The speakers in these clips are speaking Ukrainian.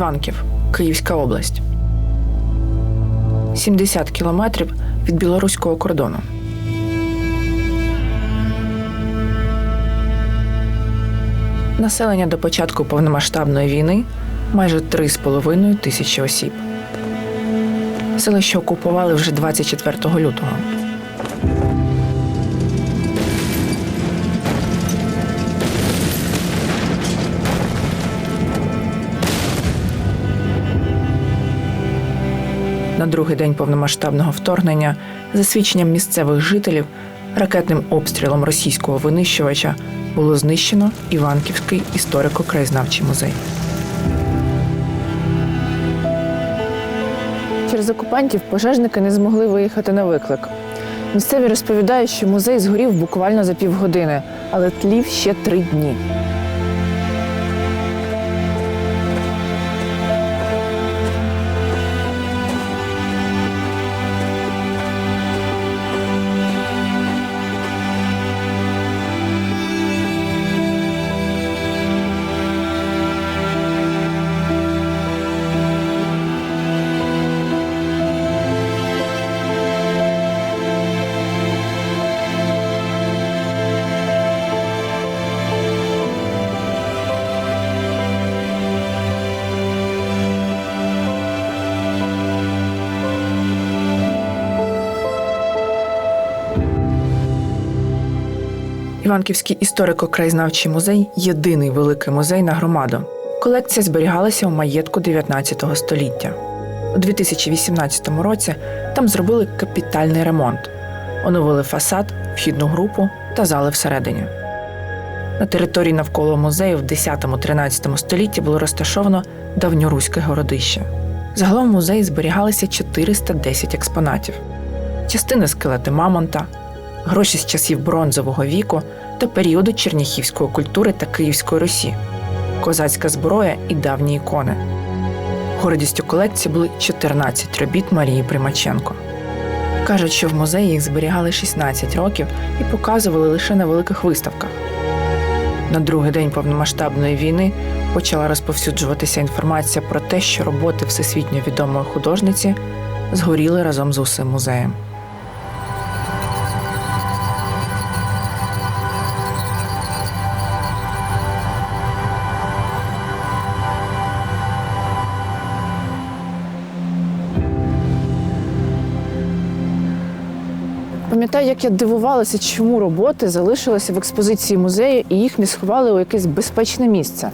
Іванків, Київська область. 70 кілометрів від білоруського кордону. Населення до початку повномасштабної війни майже 3,5 тисячі осіб. Селище окупували вже 24 лютого. Другий день повномасштабного вторгнення, за свідченням місцевих жителів, ракетним обстрілом російського винищувача було знищено Іванківський історико-краєзнавчий музей. Через окупантів пожежники не змогли виїхати на виклик. Місцеві розповідають, що музей згорів буквально за півгодини, але тлів ще три дні. Іванківський історико-краєзнавчий музей єдиний великий музей на громаду. Колекція зберігалася у маєтку 19 століття. У 2018 році там зробили капітальний ремонт, оновили фасад, вхідну групу та зали всередині. На території навколо музею в 10-13 столітті було розташовано давньоруське городище. Загалом в музеї зберігалися 410 експонатів, частини скелети Мамонта, гроші з часів бронзового віку та періоду черніхівської культури та Київської Русі, козацька зброя і давні ікони. Гордістю колекції були 14 робіт Марії Примаченко. Кажуть, що в музеї їх зберігали 16 років і показували лише на великих виставках. На другий день повномасштабної війни почала розповсюджуватися інформація про те, що роботи всесвітньо відомої художниці згоріли разом з усім музеєм. Пам'ятаю, як я дивувалася, чому роботи залишилися в експозиції музею і їх не сховали у якесь безпечне місце.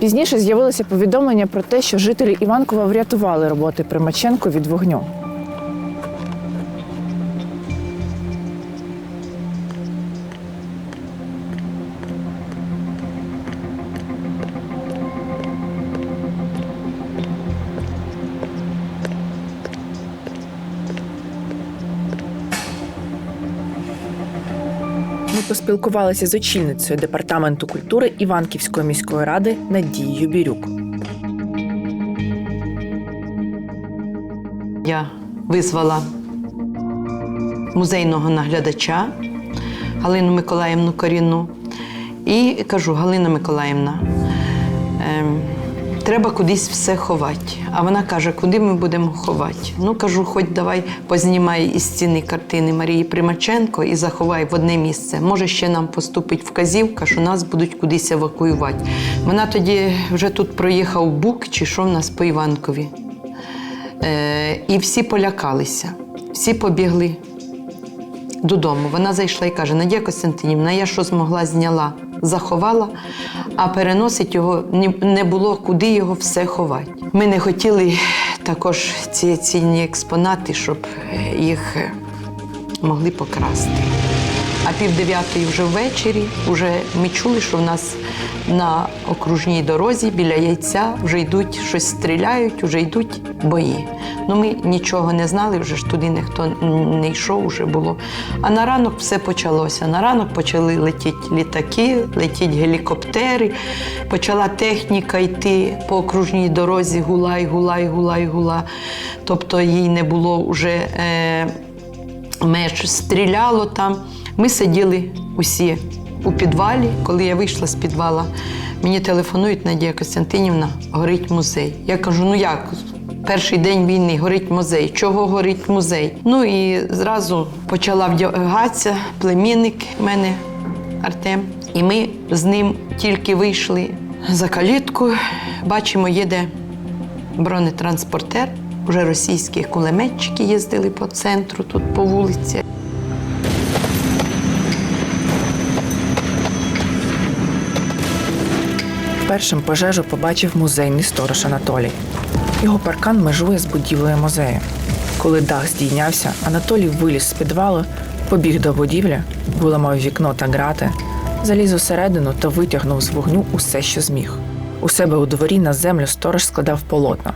Пізніше з'явилося повідомлення про те, що жителі Іванкова врятували роботи Примаченко від вогню. Ми поспілкувалися з очільницею департаменту культури Іванківської міської ради Надією Бірюк. Я визвала музейного наглядача Галину Миколаївну Коріну і кажу: Галина Миколаївна, ем, треба кудись все ховати. А вона каже, куди ми будемо ховати? Ну кажу, хоч давай познімай із стіни картини Марії Примаченко і заховай в одне місце. Може, ще нам поступить вказівка, що нас будуть кудись евакуювати. Вона тоді вже тут проїхав бук чи що в нас по Іванкові. Е, і всі полякалися, всі побігли додому. Вона зайшла і каже: Надія Костянтинівна, я що змогла, зняла, заховала, а переносить його не було куди його все ховати. Ми не хотіли також ці цінні експонати, щоб е, їх е, могли покрасти. А пів дев'ятої вже ввечері вже ми чули, що в нас на окружній дорозі біля яйця вже йдуть щось стріляють, вже йдуть бої. Ну ми нічого не знали, вже ж туди ніхто не йшов, вже було. А на ранок все почалося. На ранок почали летіти літаки, летіти гелікоптери, почала техніка йти по окружній дорозі, гулай, гулай, гулай, гула. Тобто їй не було вже. Е, меч стріляло там. Ми сиділи усі у підвалі. Коли я вийшла з підвала, Мені телефонують Надія Костянтинівна, горить музей. Я кажу: ну як? Перший день війни горить музей. Чого горить музей? Ну і зразу почала вдягатися племінник в мене Артем. І ми з ним тільки вийшли за калітку. Бачимо, їде бронетранспортер. Уже російські кулеметчики їздили по центру, тут по вулиці. Першим пожежу побачив музейний сторож Анатолій. Його паркан межує з будівлею музею. Коли дах здійнявся, Анатолій виліз з підвалу, побіг до будівлі, виламав вікно та грати, заліз усередину та витягнув з вогню усе, що зміг. У себе у дворі на землю сторож складав полотна.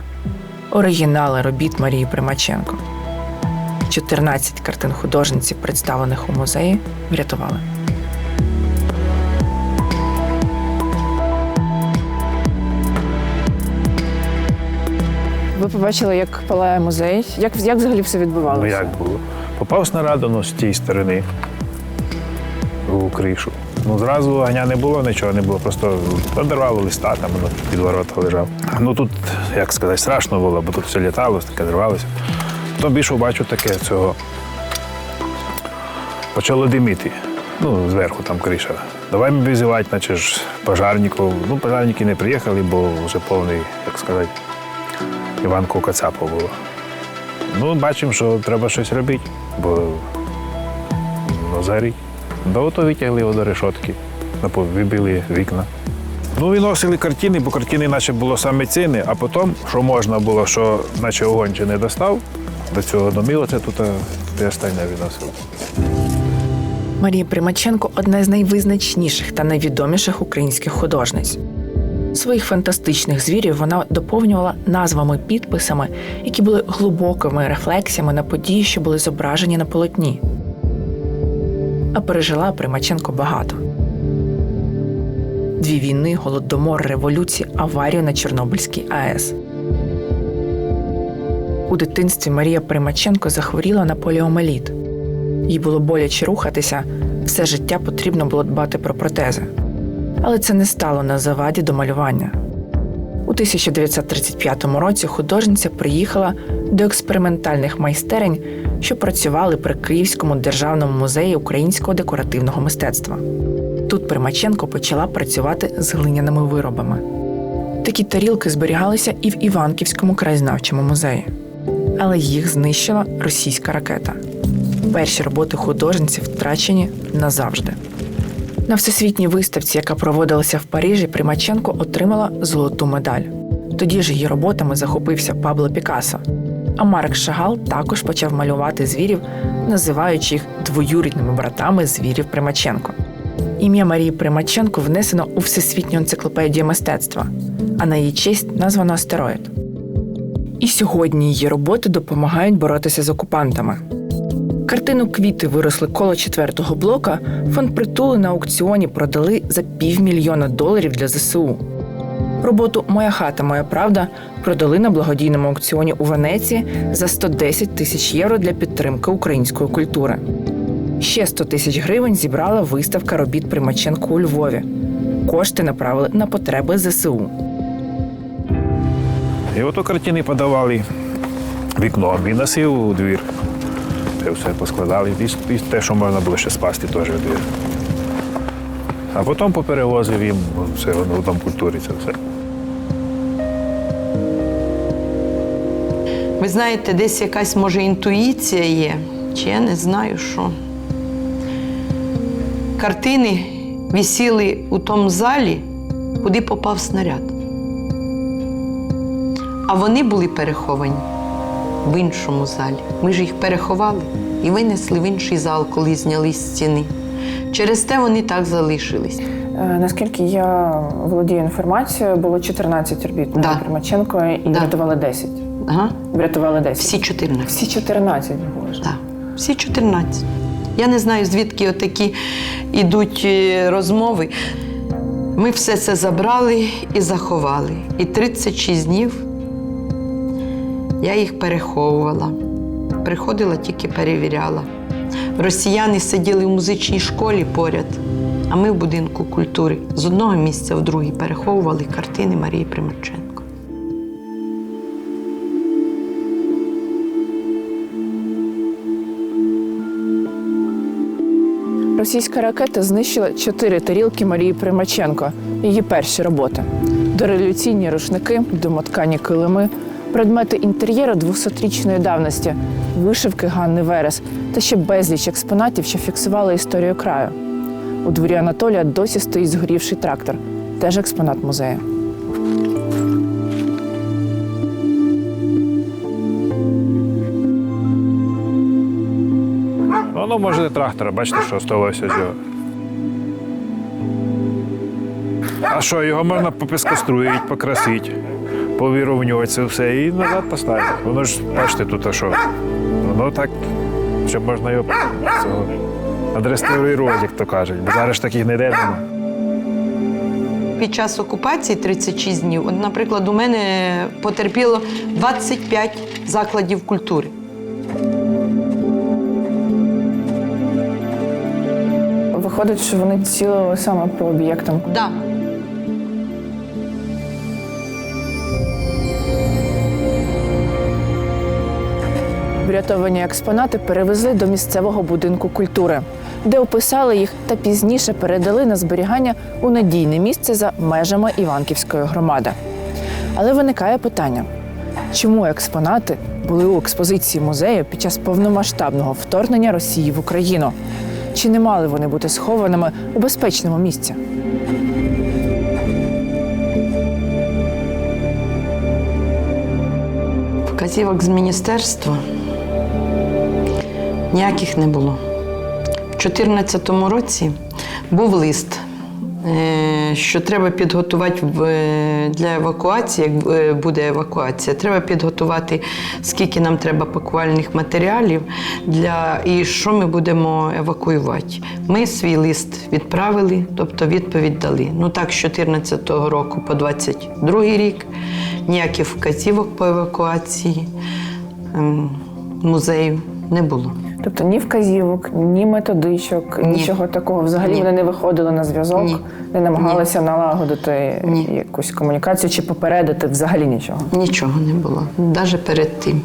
Оригінали робіт Марії Примаченко. 14 картин художниці, представлених у музеї, врятували. Ви побачили, як палає музей. Як, як взагалі все відбувалося? Ну як було? Попав снаряд ну, з тієї сторони у кришу. Ну, зразу огня не було, нічого не було, просто одервало листа, там воно під ворота лежав. Ну тут, як сказати, страшно було, бо тут все літало, таке зривалося. Потім більше бачу таке цього. Почало диміти. Ну, зверху там криша. Давай визивати, наче ж пожарників. Ну, пожарники не приїхали, бо вже повний, як сказати, Іванко Кацапа було. Ну, бачимо, що треба щось робити, бо ну. До ото витягли його до решотки, вибили вікна. Ну, виносили картини, бо картини наче було саме цінне, а потім, що можна було, що наче огонь чи не достав, до цього доміло, це тут те останнє виносили. Марія Примаченко одна з найвизначніших та найвідоміших українських художниць. Своїх фантастичних звірів вона доповнювала назвами підписами, які були глибокими рефлексіями на події, що були зображені на полотні. А пережила Примаченко багато: дві війни, голодомор, революції, аварію на Чорнобильській АЕС. У дитинстві Марія Примаченко захворіла на поліомеліт. Їй було боляче рухатися, все життя потрібно було дбати про протези. Але це не стало на заваді до малювання. У 1935 році художниця приїхала до експериментальних майстерень, що працювали при Київському державному музеї українського декоративного мистецтва. Тут Примаченко почала працювати з глиняними виробами. Такі тарілки зберігалися і в Іванківському краєзнавчому музеї, але їх знищила російська ракета. Перші роботи художниці втрачені назавжди. На всесвітній виставці, яка проводилася в Парижі, Примаченко отримала золоту медаль. Тоді ж її роботами захопився Пабло Пікассо. А Марк Шагал також почав малювати звірів, називаючи їх двоюрідними братами звірів Примаченко. Ім'я Марії Примаченко внесено у Всесвітню енциклопедію мистецтва, а на її честь названо астероїд. І сьогодні її роботи допомагають боротися з окупантами. Картину квіти виросли коло четвертого блока. Фонд притули на аукціоні продали за півмільйона доларів для ЗСУ. Роботу Моя хата, моя правда продали на благодійному аукціоні у Венеції за 110 тисяч євро для підтримки української культури. Ще 100 тисяч гривень зібрала виставка робіт Примаченко у Львові. Кошти направили на потреби ЗСУ. І ото картини подавали вікном і носив у двір. Це все поскладали. І, і те, що можна було ще спасти, теж у. А потім поперевозив їм все в дом культури це все. Ви знаєте, десь якась може інтуїція є, чи я не знаю що. Картини висіли у тому залі, куди попав снаряд. А вони були переховані в іншому залі. Ми ж їх переховали і винесли в інший зал, коли зняли з стіни. Через те вони так залишились. Е, Наскільки я володію інформацією, було 14 робіт Да. Марії Примаченко і Да. врятували 10. Ага. Врятували 10. Всі 14. Всі 14, боже. Так, всі 14. Я не знаю, звідки отакі йдуть е, розмови. Ми все це забрали і заховали. І 36 днів я їх переховувала. Приходила, тільки перевіряла. Росіяни сиділи в музичній школі поряд. А ми в будинку культури з одного місця в другий переховували картини Марії Примаченко. Російська ракета знищила чотири тарілки Марії Примаченко, її перші роботи. Дореволюційні рушники, домоткані килими, предмети інтер'єру 200-річної давності, вишивки Ганни Верес та ще безліч експонатів, що фіксували історію краю. У дворі Анатолія досі стоїть згорівший трактор, теж експонат музею. Воно може не трактора, бачите, що осталося з його. А що, його можна попіскоструїти, покрасити, повірувнювати це все і назад поставити. Воно ж, бачите, тут а що. Воно так, щоб можна його цього, відреставрувати, як то кажуть. Бо зараз ж таких ніде нема. Під час окупації 36 днів, наприклад, у мене потерпіло 25 закладів культури. Виходить, що вони цілили саме по об'єктам. Да. Врятовані експонати перевезли до місцевого будинку культури, де описали їх та пізніше передали на зберігання у надійне місце за межами Іванківської громади. Але виникає питання: чому експонати були у експозиції музею під час повномасштабного вторгнення Росії в Україну? Чи не мали вони бути схованими у безпечному місці? Вказівок з міністерства ніяких не було. У 2014 році був лист, е, що треба підготувати е, для евакуації, як е, буде евакуація, треба підготувати, скільки нам треба пакувальних матеріалів для, і що ми будемо евакуювати. Ми свій лист відправили, тобто відповідь дали. Ну так, з 2014 року по 2022 рік ніяких вказівок по евакуації ем, музею не було. Тобто ні вказівок, ні методичок, Ні. нічого такого. Взагалі Ні. вони не виходили на зв'язок, Ні. не намагалися налагодити Ні. якусь комунікацію чи попередити взагалі нічого. Нічого не було, навіть перед тим.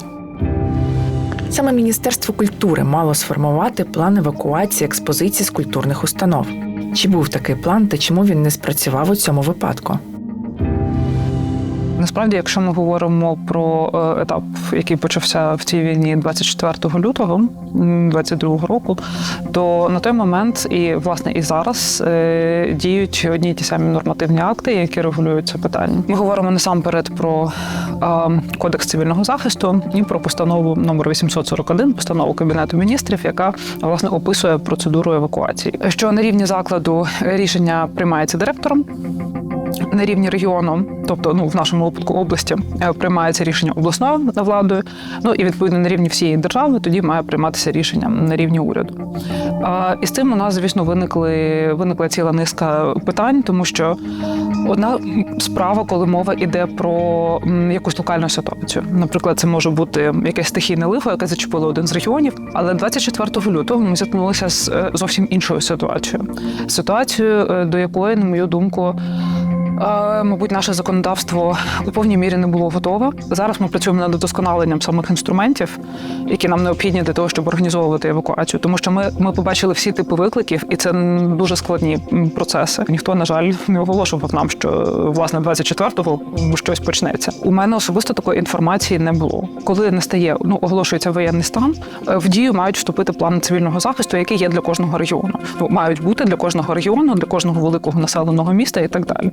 Саме Міністерство культури мало сформувати план евакуації експозицій з культурних установ. Чи був такий план та чому він не спрацював у цьому випадку? Насправді, якщо ми говоримо про е, етап, який почався в цій війні 24 лютого 22 року, то на той момент і власне і зараз е, діють одні й ті самі нормативні акти, які регулюють це питання. Ми говоримо насамперед про кодекс цивільного захисту і про постанову номер 841, постанову кабінету міністрів, яка власне описує процедуру евакуації. Що на рівні закладу рішення приймається директором на рівні регіону, тобто ну в нашому випадку області, е, приймається рішення обласною владою. Ну і відповідно на рівні всієї держави тоді має прийматися рішення на рівні уряду. І з цим у нас, звісно, виникли виникла ціла низка питань, тому що одна справа, коли мова йде про якусь локальну ситуацію. Наприклад, це може бути якесь стихійне лихо, яке зачепило один з регіонів. Але 24 лютого ми зіткнулися з е, зовсім іншою ситуацією. Ситуацією, е, до якої, на мою думку, Мабуть, наше законодавство у повній мірі не було готове. Зараз ми працюємо над удосконаленням самих інструментів, які нам необхідні для того, щоб організовувати евакуацію. Тому що ми, ми побачили всі типи викликів, і це дуже складні процеси. Ніхто, на жаль, не оголошував нам, що власне 24-го щось почнеться. У мене особисто такої інформації не було. Коли настає, ну оголошується воєнний стан, е, в дію мають вступити плани цивільного захисту, який є для кожного регіону. Ну, мають бути для кожного регіону, для кожного великого населеного міста і так далі.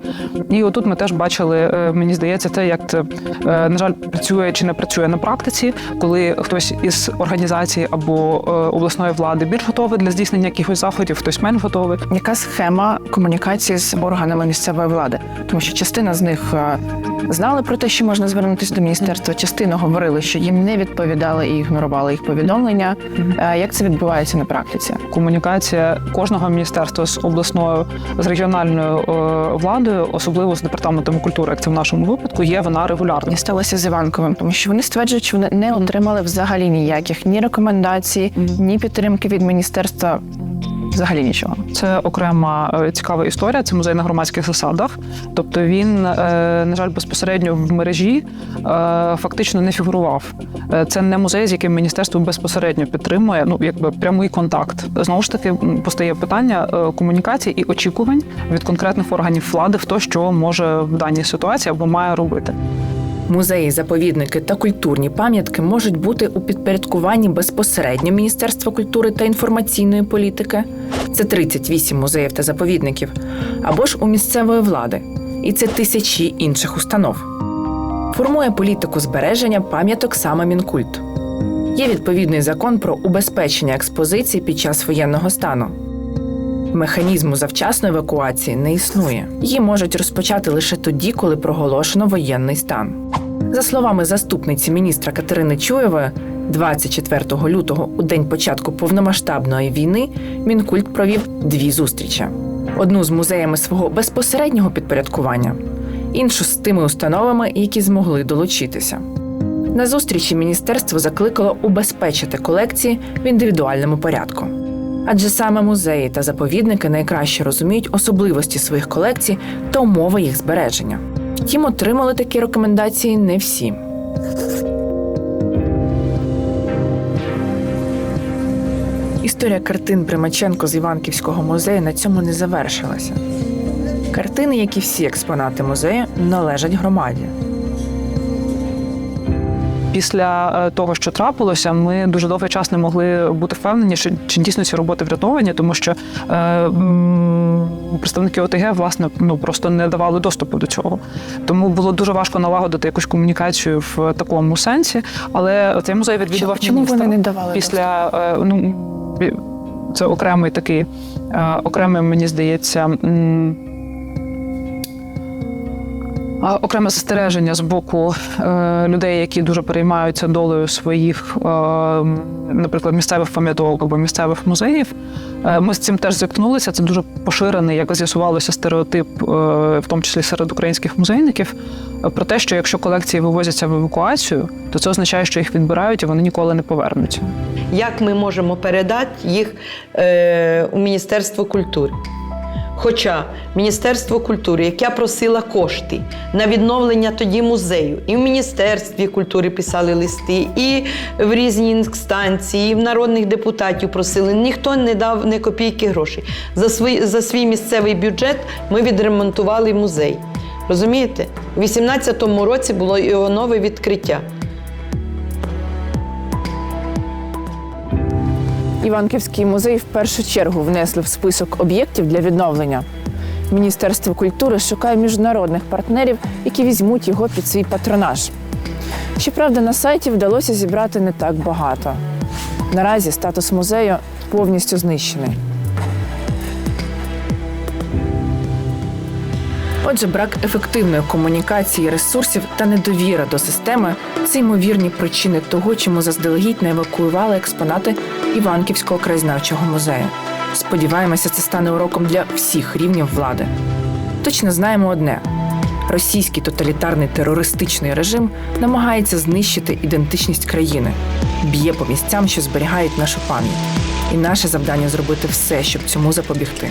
І отут ми теж бачили, е, мені здається, те, як це е, на жаль працює чи не працює на практиці, коли хтось із організації або е, обласної влади більш готовий для здійснення якихось заходів, хтось менш готовий. Яка схема комунікації з органами місцевої влади? Тому що частина з них знали про те, що можна звернутися до міністерства, частина говорили, що їм не відповідали і ігнорували їх повідомлення. Як це відбувається на практиці? Комунікація кожного міністерства з обласною з регіональною владою, особливо з департаментом культури, як це в нашому випадку, є вона регулярна. Сталося з Іванковим, тому що вони стверджують, що вони не отримали взагалі ніяких ні рекомендацій, ні підтримки від міністерства Взагалі нічого. Це окрема е, цікава історія. Це музей на громадських засадах. Тобто він, е, на жаль, безпосередньо в мережі е, фактично не фігурував. Це не музей, з яким міністерство безпосередньо підтримує. Ну якби прямий контакт. Знову ж таки постає питання комунікації і очікувань від конкретних органів влади, хто що може в даній ситуації або має робити. Музеї, заповідники та культурні пам'ятки можуть бути у підпорядкуванні безпосередньо Міністерства культури та інформаційної політики. Це 38 музеїв та заповідників, або ж у місцевої влади, і це тисячі інших установ. Формує політику збереження пам'яток саме Мінкульт. Є відповідний закон про убезпечення експозицій під час воєнного стану. Механізму завчасної евакуації не існує. Її можуть розпочати лише тоді, коли проголошено воєнний стан. За словами заступниці міністра Катерини Чуєвої, 24 лютого, у день початку повномасштабної війни, Мінкульт провів дві зустрічі: одну з музеями свого безпосереднього підпорядкування, іншу з тими установами, які змогли долучитися. На зустрічі міністерство закликало убезпечити колекції в індивідуальному порядку. Адже саме музеї та заповідники найкраще розуміють особливості своїх колекцій та умови їх збереження. Втім, отримали такі рекомендації не всі. Історія картин Примаченко з Іванківського музею на цьому не завершилася. Картини, як і всі експонати музею, належать громаді. Після е, того, що трапилося, ми дуже довгий час не могли бути впевнені, чи, чи дійсно ці роботи врятовані, тому що е, м, представники ОТГ власне ну просто не давали доступу до цього. Тому було дуже важко налагодити якусь комунікацію в такому сенсі. Але цей музей відвідував Чому міністр. вони не давали після е, ну це окремий такий, е, окремий, мені здається. м, Окреме застереження з боку е, людей, які дуже переймаються долею своїх, е, наприклад, місцевих пам'яток або місцевих музеїв. Е, ми з цим теж зіткнулися. Це дуже поширений, як з'ясувалося, стереотип, в тому числі серед українських музейників, про те, що якщо колекції вивозяться в евакуацію, то це означає, що їх відбирають і вони ніколи не повернуться. Як ми можемо передати їх у Міністерство культури? Хоча Міністерство культури, яке просила кошти на відновлення тоді музею, і в Міністерстві культури писали листи, і в різні інстанції, і в народних депутатів просили, ніхто не дав ні копійки грошей. За свій, за свій місцевий бюджет ми відремонтували музей. Розумієте? У 18-му році було його нове відкриття. Іванківський музей в першу чергу внесли в список об'єктів для відновлення. Міністерство культури шукає міжнародних партнерів, які візьмуть його під свій патронаж. Щоправда, на сайті вдалося зібрати не так багато. Наразі статус музею повністю знищений. Отже, брак ефективної комунікації ресурсів та недовіра до системи це ймовірні причини того, чому заздалегідь не евакуювали експонати Іванківського краєзнавчого музею. Сподіваємося, це стане уроком для всіх рівнів влади. Точно знаємо одне: російський тоталітарний терористичний режим намагається знищити ідентичність країни, б'є по місцям, що зберігають нашу пам'ять. І наше завдання зробити все, щоб цьому запобігти.